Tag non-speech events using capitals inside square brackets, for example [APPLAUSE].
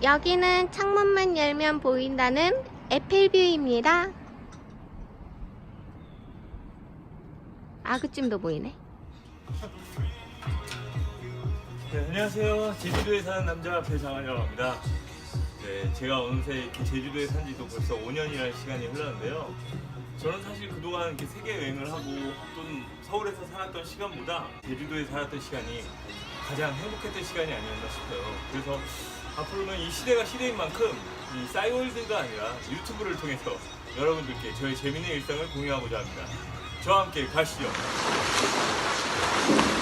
여기는 창문만 열면 보인다는 에펠뷰입니다. 아그찜도 보이네. 네, 안녕하세요. 제주도에 사는 남자 배상환이라고 합니다. 네, 제가 어느새 이렇게 제주도에 산 지도 벌써 5년이라는 시간이 흘렀는데요. 저는 사실 그동안 이렇게 세계 여행을 하고 또는 서울에서 살았던 시간보다 제주도에 살았던 시간이 가장 행복했던 시간이 아니었나 싶어요. 그래서 앞으로는 이 시대가 시대인 만큼 이 싸이월드가 아니라 유튜브를 통해서 여러분들께 저의 재밌는 일상을 공유하고자 합니다. 저와 함께 가시죠. [LAUGHS]